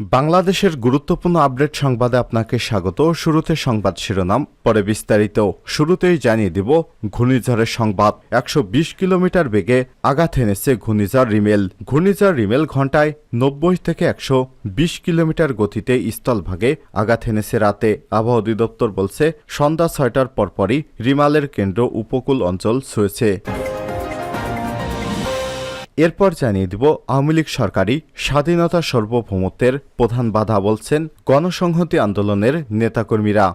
বাংলাদেশের গুরুত্বপূর্ণ আপডেট সংবাদে আপনাকে স্বাগত। শুরুতে সংবাদ শিরোনাম, পরে বিস্তারিত। শুরুতেই জানিয়ে দিব ঘূর্ণিঝড়ের সংবাদ। একশো বিশ কিলোমিটার বেগে আঘাত এনেছে ঘূর্ণিঝড় রিমেল। ঘূর্ণিঝড় রিমেল ঘন্টায় নব্বই থেকে একশো বিশ কিলোমিটার গতিতে স্থলভাগে আঘাত এনেছে রাতে। আবহাওয়া অধিদপ্তর বলছে, সন্ধ্যা ছয়টার পরপরই রিমালের কেন্দ্র উপকূল অঞ্চল ছুঁয়েছে। এরপর জানিয়ে দিব, আওয়ামী লীগ সরকারি স্বাধীনতা সার্বভৌমত্বের প্রধান বাধা বলছেন গণসংহতি আন্দোলনের নেতাকর্মীরা।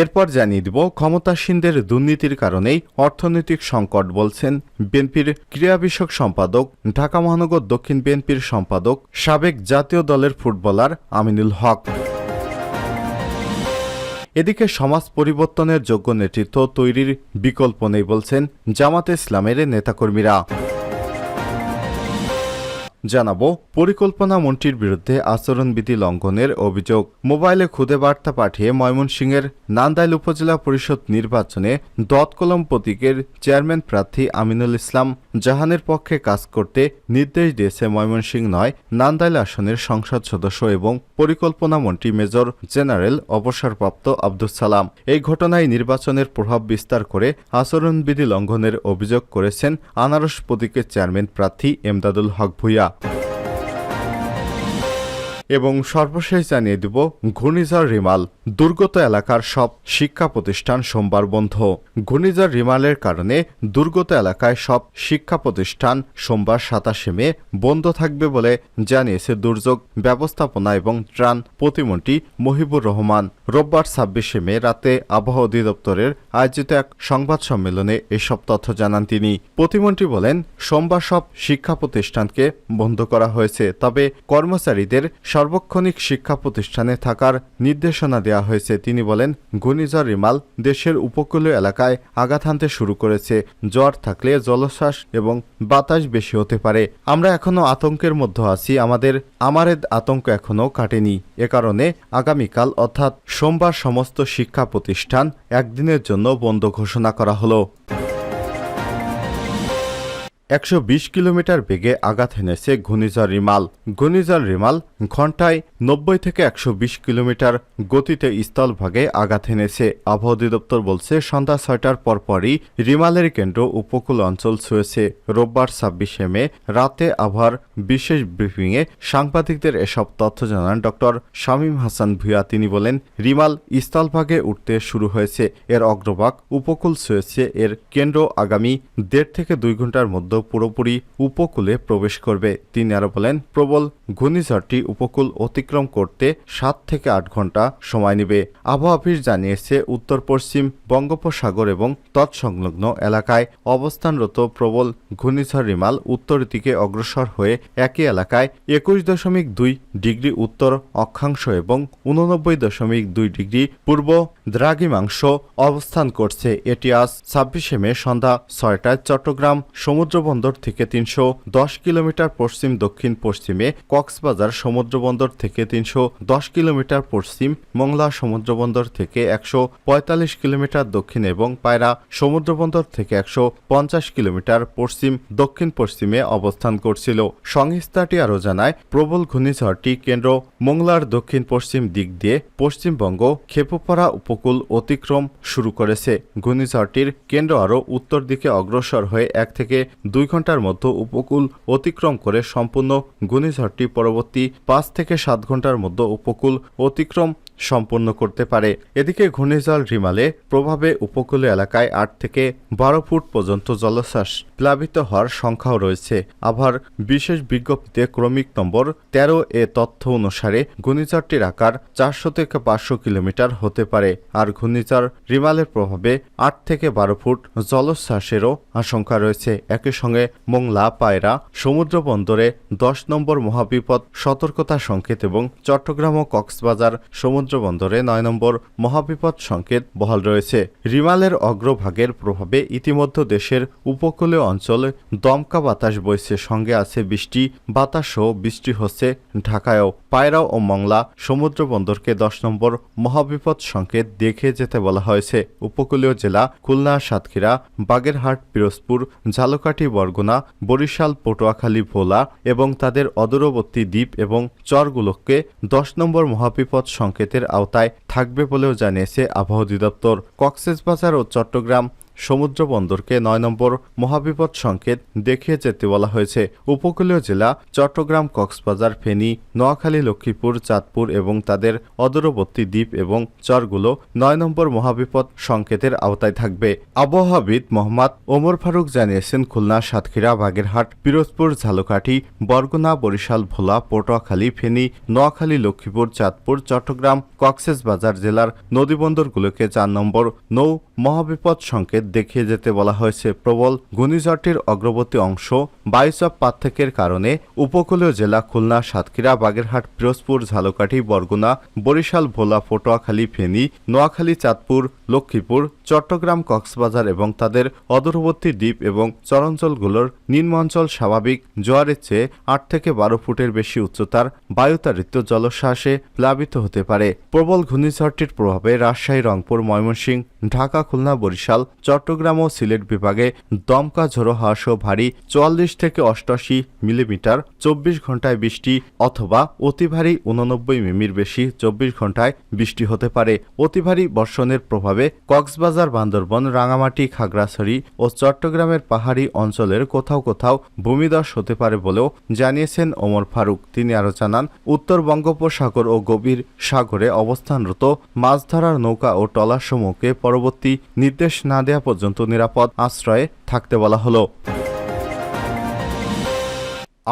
এরপর জানিয়ে দিব, ক্ষমতাসীনদের দুর্নীতির কারণেই অর্থনৈতিক সংকট বলছেন বিএনপির ক্রীড়া বিষয়ক সম্পাদক, ঢাকা মহানগর দক্ষিণ বিএনপির সম্পাদক, সাবেক জাতীয় দলের ফুটবলার আমিনুল হক। এদিকে সমাজ পরিবর্তনের যোগ্য নেতৃত্ব তৈরির বিকল্প নেই বলছেন জামাতে ইসলামের নেতাকর্মীরা। জানাব পরিকল্পনা মন্ত্রীর বিরুদ্ধে আচরণবিধি লঙ্ঘনের অভিযোগ। মোবাইলে খুদে বার্তা পাঠিয়ে ময়মনসিংহের নান্দাইল উপজেলা পরিষদ নির্বাচনে দতকলম প্রতীকের চেয়ারম্যান প্রার্থী আমিনুল ইসলাম জাহানের পক্ষে কাজ করতে নির্দেশ দিয়েছে ময়মনসিংহ নয়, নান্দাইল আসনের সংসদ সদস্য এবং পরিকল্পনা মন্ত্রী মেজর জেনারেল অবসরপ্রাপ্ত আব্দুল সালাম। এই ঘটনায় নির্বাচনের প্রভাব বিস্তার করে আচরণবিধি লঙ্ঘনের অভিযোগ করেছেন আনারস প্রতীকের চেয়ারম্যান প্রার্থী এমদাদুল হক ভুইয়া। এবং সর্বশেষ জানিয়ে দিব, ঘূর্ণিঝড় রিমাল, দুর্গত এলাকার সব শিক্ষা প্রতিষ্ঠান সোমবার বন্ধ। ঘূর্ণিঝড় রিমালের কারণে দুর্গত এলাকায় সব শিক্ষা প্রতিষ্ঠান সোমবার সাতাশে মে বন্ধ থাকবে বলে জানিয়েছে দুর্যোগ ব্যবস্থাপনা এবং ত্রাণ প্রতিমন্ত্রী মহিবুর রহমান। রোববার ছাব্বিশে মে রাতে আবহাওয়া অধিদপ্তরের আয়োজিত এক সংবাদ সম্মেলনে এসব তথ্য জানান তিনি। প্রতিমন্ত্রী বলেন, সোমবার সব শিক্ষা প্রতিষ্ঠানকে বন্ধ করা হয়েছে, তবে কর্মচারীদের সার্বক্ষণিক শিক্ষা প্রতিষ্ঠানে থাকার নির্দেশনা দেওয়া হয়েছে। তিনি বলেন, ঘূর্ণিঝড় রিমাল দেশের উপকূলীয় এলাকায় আঘাত হানতে শুরু করেছে। জ্বর থাকলে জলশ্বাস এবং বাতাস বেশি হতে পারে। আমরা এখনও আতঙ্কের মধ্যে আছি। আমাদের আমারের আতঙ্ক এখনও কাটেনি। এ কারণে আগামীকাল অর্থাৎ সোমবার সমস্ত শিক্ষা প্রতিষ্ঠান একদিনের জন্য বন্ধ ঘোষণা করা হলো। একশো বিশ কিলোমিটার বেগে আঘাত হেনেছে ঘূর্ণিঝড় রিমাল। ঘূর্ণিঝড় রিমাল ঘন্টায় নব্বই থেকে একশো বিশ কিলোমিটার গতিতে স্থলভাগে আঘাত হেনেছে। আবহাওয়া অধিদপ্তর বলছে, সন্ধ্যা ছয়টার পরপরই রিমালের কেন্দ্র উপকূল অঞ্চল ছুঁয়েছে। রোববার ছাব্বিশে মে রাতে আবহাওয়ার বিশেষ ব্রিফিংয়ে সাংবাদিকদের এসব তথ্য জানান ডক্টর শামীম হাসান ভুয়া তিনি বলেন, রিমাল স্থলভাগে উঠতে শুরু হয়েছে। এর অগ্রভাগ উপকূল ছুঁয়েছে। এর কেন্দ্র আগামী দেড় থেকে দুই ঘণ্টার মধ্যে পুরোপুরি উপকূলে প্রবেশ করবে। তিনি আরও বলেন, প্রবল ঘূর্ণিঝড়টি উপকূল অতিক্রম করতে সাত থেকে আট ঘণ্টা সময় নেবে। আবহাওয়া অফিস জানিয়েছে উত্তর পশ্চিম বঙ্গোপসাগর এবং তৎসংলগ্ন এলাকায় অবস্থানরত প্রবল ঘূর্ণিঝড় রিমাল উত্তর দিকে অগ্রসর হয়ে একই এলাকায় একুশ দশমিক দুই ডিগ্রি উত্তর অক্ষাংশ এবং উননব্বই দশমিক দুই ডিগ্রি পূর্ব দ্রাঘিমাংশ অবস্থান করছে এটি আজ ছাব্বিশে মে সন্ধ্যা ছয়টায় চট্টগ্রাম সমুদ্রবন্দর থেকে তিনশো দশ কিলোমিটার পশ্চিম দক্ষিণ পশ্চিমে কক্সবাজার সমুদ্রবন্দর থেকে তিনশো দশ কিলোমিটার পশ্চিম মংলা সমুদ্রবন্দর থেকে একশো পঁয়তাল্লিশ কিলোমিটার দক্ষিণ এবং পায়রা সমুদ্রবন্দর থেকে একশো পঞ্চাশ কিলোমিটার পশ্চিম দক্ষিণ পশ্চিমে অবস্থান করছিল। সংস্থাটি আরও জানায়, প্রবল ঘূর্ণিঝড়টি কেন্দ্র মোংলার দক্ষিণ পশ্চিম দিক দিয়ে পশ্চিমবঙ্গ, খেপুপাড়া উপকূল অতিক্রম শুরু করেছে। ঘূর্ণিঝড়টির কেন্দ্র আরও উত্তর দিকে অগ্রসর হয়ে এক থেকে দুই ঘণ্টার মধ্যে উপকূল অতিক্রম করে সম্পূর্ণ ঘূর্ণিঝড়টি পরবর্তী পাঁচ থেকে সাত ঘণ্টার মধ্যে উপকূল অতিক্রম সম্পন্ন করতে পারে। এদিকে ঘূর্ণিঝড় রিমালে প্রভাবে উপকূলীয় এলাকায় আট থেকে বারো ফুট পর্যন্ত জলোচ্ছ্বাস প্লাবিত হওয়ার সংখ্যাও রয়েছে। আবার বিশেষ বিজ্ঞপ্তিতে ক্রমিক নম্বর তেরো এ তথ্য অনুসারে ঘূর্ণিঝড়টির আকার চারশো থেকে পাঁচশো কিলোমিটার হতে পারে আর ঘূর্ণিঝড় রিমালের প্রভাবে আট থেকে বারো ফুট জলোচ্ছ্বাসেরও আশঙ্কা রয়েছে। একই সঙ্গে মোংলা, পায়রা, সমুদ্র বন্দরে দশ নম্বর মহাবিপদ, সতর্কতা সংকেত এবং চট্টগ্রাম ও কক্সবাজার সমুদ্র বন্দরে নয় নম্বর মহাবিপদ সংকেত বহাল রয়েছে। রিমালের অগ্রভাগের প্রভাবে ইতিমধ্যে দেশের উপকূলীয় অঞ্চলে দমকা বাতাস বইছে, সঙ্গে আছে বৃষ্টি, বাতাসও বৃষ্টি হচ্ছে ঢাকায়ও। পায়রা ও মংলা সমুদ্র বন্দরকে দশ নম্বর মহাবিপদ সংকেত দেখে যেতে বলা হয়েছে। উপকূলীয় জেলা খুলনা, সাতক্ষীরা, বাগেরহাট, পিরোজপুর, ঝালকাঠি, বরগুনা, বরিশাল, পটুয়াখালী, ভোলা এবং তাদের অদূরবর্তী দ্বীপ এবং চরগুলোকে দশ নম্বর মহাবিপদ সংকেতের আওতায় থাকবে বলেও জানিয়েছে আবহাওয়া অধিদপ্তর। কক্সবাজার ও চট্টগ্রাম সমুদ্র বন্দরকে নয় নম্বর মহাবিপদ সংকেত দেখিয়ে যেতে বলা হয়েছে। উপকূলীয় জেলা চট্টগ্রাম, কক্সবাজার, ফেনী, নোয়াখালী, লক্ষ্মীপুর, চাঁদপুর এবং তাদের অদূরবর্তী দ্বীপ এবং চরগুলো নয় নম্বর মহাবিপদ সংকেতের আওতায় থাকবে। আবহাওয়াবিদ মোহাম্মদ ওমর ফারুক জানিয়েছেন, খুলনা, সাতক্ষীরা, বাগেরহাট, পিরোজপুর, ঝালকাঠি, বরগুনা, বরিশাল, ভোলা, পটুয়াখালী, ফেনী, নোয়াখালী, লক্ষ্মীপুর, চাঁদপুর, চট্টগ্রাম কক্সবাজার জেলার নদীবন্দরগুলোকে চার নম্বর নৌ মহাবিপদ সংকেত দেখিয়ে যেতে বলা হয়েছে, প্রবল ঘূর্ণিঝড়টির অগ্রবর্তী অংশ বায়ুচাপ পার্থক্যের কারণে উপকূলীয় জেলা খুলনা, সাতক্ষীরা, বাগেরহাট, পিরোজপুর, ঝালকাঠি, বরগুনা, বরিশাল, ভোলা, পটুয়াখালী, ফেনী, নোয়াখালী, চাঁদপুর, লক্ষ্মীপুর, চট্টগ্রাম, কক্সবাজার এবং তাদের অদূরবর্তী দ্বীপ এবং চরাঞ্চলগুলোর নিম্নাঞ্চল স্বাভাবিক। জোয়ারের চেয়ে আট থেকে বারো ফুটের বেশি উচ্চতার বায়ুতাড়িত জলোচ্ছ্বাসে প্লাবিত হতে পারে। প্রবল ঘূর্ণিঝড়টির প্রভাবে রাজশাহী, রংপুর, ময়মনসিংহ ঢাকা, খুলনা, বরিশাল, চট্টগ্রাম ও সিলেট বিভাগে দমকা ঝোড়ো হাওয়া সহ ভারী চুয়াল্লিশ থেকে অষ্টাশি মিলিমিটার চব্বিশ ঘন্টায় বৃষ্টি অথবা অতি ভারী উননব্বই মিমির বেশি চব্বিশ ঘন্টায় বৃষ্টি হতে পারে। অতি ভারী বর্ষণের প্রভাবে কক্সবাজার, বান্দরবন, রাঙামাটি, খাগড়াছড়ি ও চট্টগ্রামের পাহাড়ি অঞ্চলের কোথাও কোথাও ভূমিধস হতে পারে বলেও জানিয়েছেন ওমর ফারুক। তিনি আরও জানান, উত্তর বঙ্গোপসাগর ও গভীর সাগরে অবস্থানরত মাছ ধরার নৌকা ও ট্রলারসমূহকে পরবর্তী নির্দেশ না দেওয়া পর্যন্ত নিরাপদ আশ্রয়ে থাকতে বলা হলো।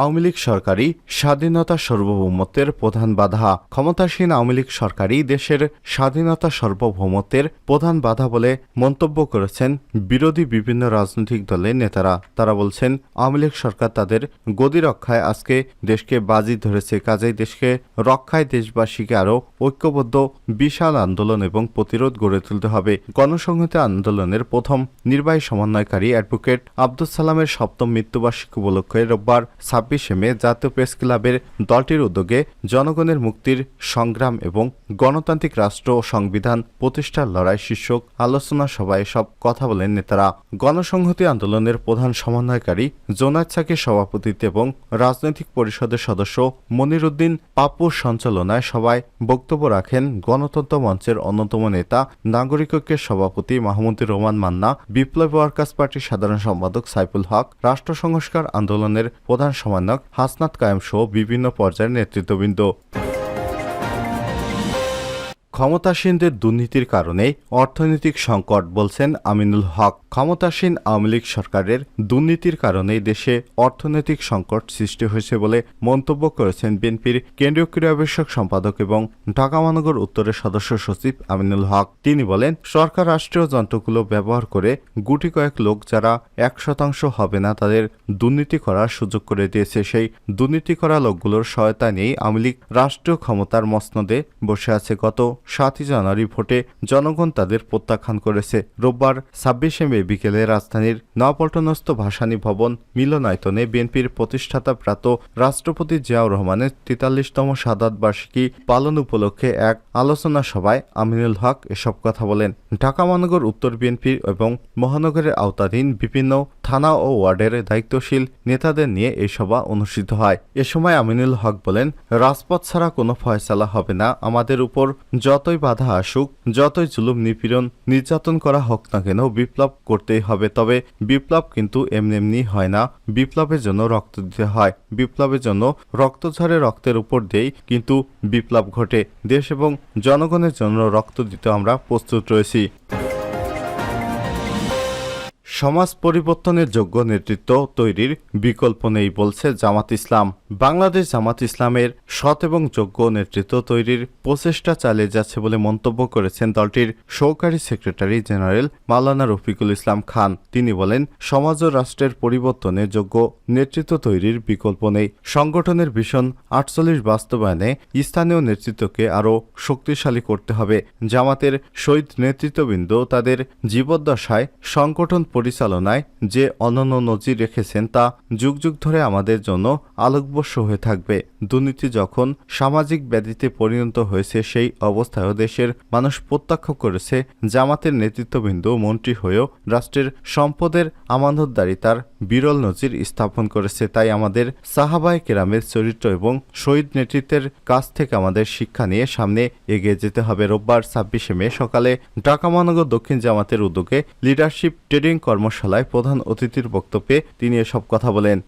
আওয়ামী লীগ সরকারি স্বাধীনতা সার্বভৌমত্বের প্রধান বাধা। ক্ষমতাসীন আওয়ামী লীগ সরকারই দেশের স্বাধীনতা সার্বভৌমত্বের প্রধান বাধা বলে মন্তব্য করেছেন বিরোধী বিভিন্ন রাজনৈতিক দলের নেতারা। তারা বলছেন, আওয়ামী লীগ সরকার তাদের গদি রক্ষায় আজকে দেশকে বাজি ধরেছে, কাজেই দেশকে রক্ষায় দেশবাসীকে আরও ঐক্যবদ্ধ, বিশাল আন্দোলন এবং প্রতিরোধ গড়ে তুলতে হবে। গণসংহতি আন্দোলনের প্রথম নির্বাহী সমন্বয়কারী অ্যাডভোকেট আব্দুল সালামের সপ্তম মৃত্যুবার্ষিকী উপলক্ষে রোববার ছাব্বিশে মে জাতীয় প্রেস ক্লাবের দলটির উদ্যোগে জনগণের মুক্তির সংগ্রাম এবং গণতান্ত্রিক রাষ্ট্র ও সংবিধান প্রতিষ্ঠার লড়াই শীর্ষক আলোচনা সভায় সব কথা বলেন নেতারা। গণসংহতি আন্দোলনের প্রধান সমন্বয়কারী জোনায়দ সাকির সভাপতিত্বে এবং রাজনৈতিক পরিষদের সদস্য মনিরুদ্দিন পাপ্পুর সঞ্চালনায় সভায় বক্তব্য রাখেন গণতন্ত্র মঞ্চের অন্যতম নেতা, নাগরিক ঐক্যের সভাপতি মাহমুদুর রহমান মান্না, বিপ্লব ওয়ার্কার্স পার্টির সাধারণ সম্পাদক সাইফুল হক, রাষ্ট্র সংস্কার আন্দোলনের প্রধান সমন্বয়ক হাসনাত কায়েম সহ বিভিন্ন পর্যায়ের নেতৃত্ববৃন্দ। ক্ষমতাসীনদের দুর্নীতির কারণে অর্থনৈতিক সংকট, বলছেন আমিনুল হক। ক্ষমতাসীন আওয়ামী লীগ সরকারের দুর্নীতির কারণে দেশে অর্থনৈতিক সংকট সৃষ্টি হয়েছে বলে মন্তব্য করেছেন বিএনপির কেন্দ্রীয় ক্রীড়া বিষয়ক সম্পাদক এবং ঢাকা মহানগর উত্তরের সদস্য সচিব আমিনুল হক। তিনি বলেন, সরকার রাষ্ট্রীয় যন্ত্রগুলো ব্যবহার করে গুটি কয়েক লোক যারা এক শতাংশ হবে না তাদের দুর্নীতি করার সুযোগ করে দিয়েছে। সেই দুর্নীতি করা লোকগুলোর সহায়তা নিয়েই আওয়ামী লীগ রাষ্ট্রীয় ক্ষমতার মসনদে বসে আছে। গত সাতই জানুয়ারি ভোটে জনগণ তাদের প্রত্যাখ্যান করেছে। রোববার ছাব্বিশে মে বিকেলে রাজধানীর নয়াপল্টনস্থ ভাসানী ভবন মিলনায়তনে বিএনপির প্রতিষ্ঠাতা প্রাত রাষ্ট্রপতি জিয়াউর রহমানের তেতাল্লিশতম সাদাত বার্ষিকী পালন উপলক্ষে এক আলোচনা সভায় আমিনুল হক এসব কথা বলেন। ঢাকা মহানগর উত্তর বিএনপি এবং মহানগরের আওতাধীন বিভিন্ন থানা ও ওয়ার্ডের দায়িত্বশীল নেতাদের নিয়ে এই সভা অনুষ্ঠিত হয়। এ সময় আমিনুল হক বলেন, রাজপথ ছাড়া কোনো ফয়সালা হবে না। আমাদের উপর যতই বাধা আসুক, যতই জুলুম, নিপীড়ন, নির্যাতন করা হোক না কেন বিপ্লব করতেই হবে। তবে বিপ্লব কিন্তু এমনি এমনি হয় না। বিপ্লবের জন্য রক্ত দিতে হয়। বিপ্লবের জন্য রক্ত ঝরে রক্তের উপর দিয়েই কিন্তু বিপ্লব ঘটে। দেশ এবং জনগণের জন্য রক্ত দিতে আমরা প্রস্তুত রয়েছি। সমাজ পরিবর্তনের যোগ্য নেতৃত্ব তৈরির বিকল্প নেই বলছে জামাত ইসলাম। বাংলাদেশ জামাত ইসলামের সৎ এবং যোগ্য নেতৃত্ব তৈরির প্রচেষ্টা চালিয়ে যাচ্ছে বলে মন্তব্য করেছেন দলটির সহকারী সেক্রেটারি জেনারেল মাওলানা রফিকুল ইসলাম খান। তিনি বলেন, সমাজ ও রাষ্ট্রের পরিবর্তনে যোগ্য নেতৃত্ব তৈরির বিকল্প নেই। সংগঠনের ভীষণ আটচল্লিশ বাস্তবায়নে স্থানীয় নেতৃত্বকে আরও শক্তিশালী করতে হবে। জামাতের শহীদ নেতৃত্ববৃন্দ তাদের জীবদ্দশায় সংগঠন পরিচালনায় যে অনন্য নজির রেখেছেন তা যুগ যুগ ধরে আমাদের জন্য আলোকবর্ষ হয়ে থাকবে। দুর্নীতি যখন সামাজিক ব্যাধিতে পরিণত হয়েছে, সেই অবস্থায় দেশের মানুষ প্রত্যক্ষ করেছে, জামাতের নেতৃত্ববৃন্দ মন্ত্রী হয়েও রাষ্ট্রের সম্পদের আমানতদারিতার বিরল নজির স্থাপন করেছে। তাই আমাদের সাহাবায় কেরামের চরিত্র এবং শহীদ নেতৃত্বের কাছ থেকে আমাদের শিক্ষা নিয়ে সামনে এগিয়ে যেতে হবে। রোববার ছাব্বিশে মে সকালে ঢাকা মহানগর দক্ষিণ জামাতের উদ্যোগে লিডারশিপ ট্রেডিং কর্মশালায় প্রধান অতিথির বক্তব্যে তিনি এসব কথা বলেন।